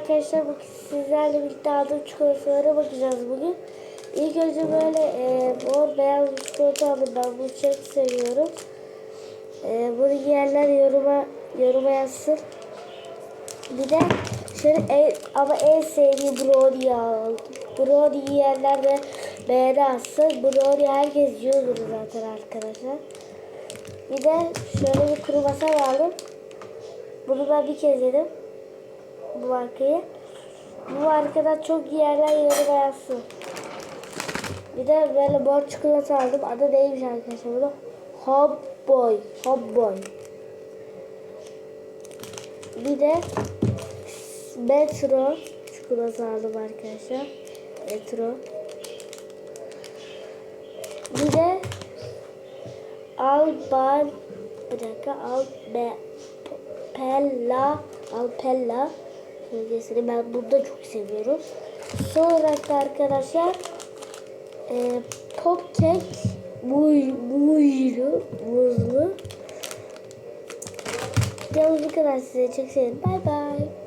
arkadaşlar bugün sizlerle birlikte aldığım çikolatalara bakacağız bugün. İlk önce böyle e, mor beyaz bir çikolata aldım ben bunu çok seviyorum. E, bunu yiyenler yoruma, yoruma yazsın. Bir de şöyle en, ama en sevdiğim brownie aldım. Brownie yiyenler de beğeni atsın. Brownie herkes yiyordur zaten arkadaşlar. Bir de şöyle bir kuru masal aldım. Bunu ben bir kez yedim. Bu markayı. Bu markadan çok yerler yoruma yazsın. Bir de böyle mor çikolata aldım. Adı neymiş arkadaşlar bunu? Hot Boy. Hot Boy. Bir de Metro çikolata aldım arkadaşlar. Metro. Bir de Alban bir dakika Albe Pella Alpella bölgesini ben bunu da çok seviyorum. Son olarak da arkadaşlar e, pop cake muz, muzlu muzlu. Yalnız bu kadar size çok sevdim. Bay bay.